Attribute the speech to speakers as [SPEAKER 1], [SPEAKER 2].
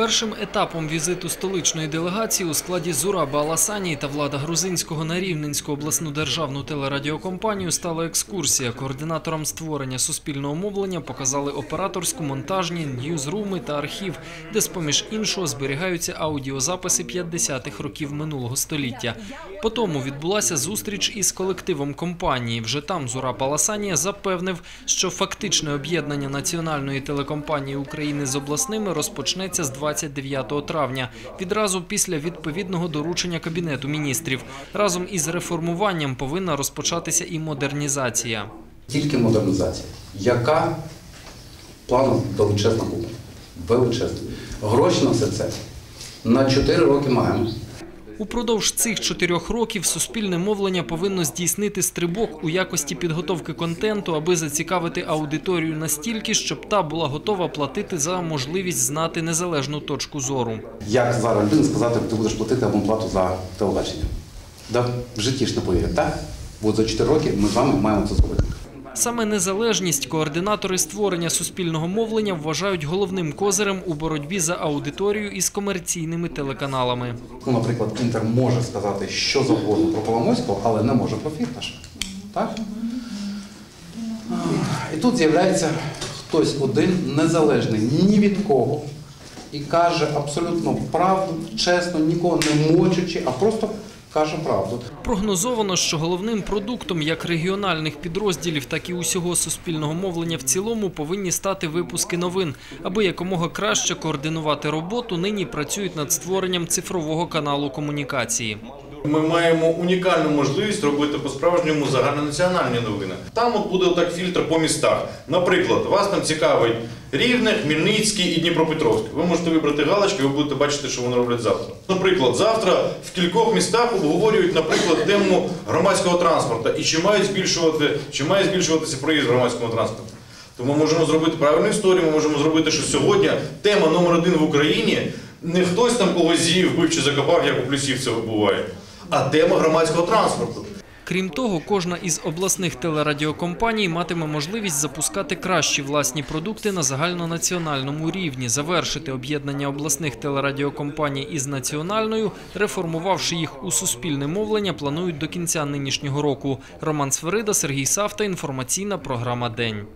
[SPEAKER 1] Першим етапом візиту столичної делегації у складі Зураба Аласанії та влада грузинського на Рівненську обласну державну телерадіокомпанію стала екскурсія. Координаторам створення суспільного мовлення показали операторську, монтажні, ньюзруми та архів, де, з-поміж іншого, зберігаються аудіозаписи 50-х років минулого століття. По тому відбулася зустріч із колективом компанії. Вже там Зураб Аласанія запевнив, що фактичне об'єднання національної телекомпанії України з обласними розпочнеться з 29 травня, відразу після відповідного доручення Кабінету міністрів. Разом із реформуванням повинна розпочатися і модернізація.
[SPEAKER 2] Тільки модернізація. Яка плану величезна буде? Величезна. Гроші на все це на 4 роки маємо.
[SPEAKER 1] Упродовж цих чотирьох років суспільне мовлення повинно здійснити стрибок у якості підготовки контенту, аби зацікавити аудиторію настільки, щоб та була готова платити за можливість знати незалежну точку зору.
[SPEAKER 2] Як зараз людина сказати, ти будеш платити абонплату за телебачення? Да? В житті ж не повірять, так? От за 4 роки ми з вами маємо це зробити.
[SPEAKER 1] Саме незалежність координатори створення суспільного мовлення вважають головним козирем у боротьбі за аудиторію із комерційними телеканалами.
[SPEAKER 2] Ну, наприклад, Інтер може сказати що завгодно про Коломойського, але не може про Фірташа. Так? І тут з'являється хтось один незалежний ні від кого і каже абсолютно правду, чесно, нікого не мочучи, а просто каже правду.
[SPEAKER 1] Прогнозовано, що головним продуктом як регіональних підрозділів, так і усього суспільного мовлення в цілому повинні стати випуски новин, аби якомога краще координувати роботу. Нині працюють над створенням цифрового каналу комунікації.
[SPEAKER 3] Ми маємо унікальну можливість робити по-справжньому загальнонаціональні новини. Там от буде так фільтр по містах. Наприклад, вас там цікавить Рівне, Хмельницький і Дніпропетровськ. Ви можете вибрати галочки, ви будете бачити, що вони роблять завтра. Наприклад, завтра в кількох містах обговорюють, наприклад, тему громадського транспорту і чи мають збільшувати, чи має збільшуватися проїзд громадського транспорту. Тому ми можемо зробити правильну історію, ми можемо зробити, що сьогодні тема номер один в Україні не хтось там когось з'їв, вбив чи закопав, як у плюсів це буває, а тема громадського транспорту.
[SPEAKER 1] Крім того, кожна із обласних телерадіокомпаній матиме можливість запускати кращі власні продукти на загальнонаціональному рівні, завершити об'єднання обласних телерадіокомпаній із національною, реформувавши їх у суспільне мовлення, планують до кінця нинішнього року. Роман Сверида, Сергій Савта. Інформаційна програма День.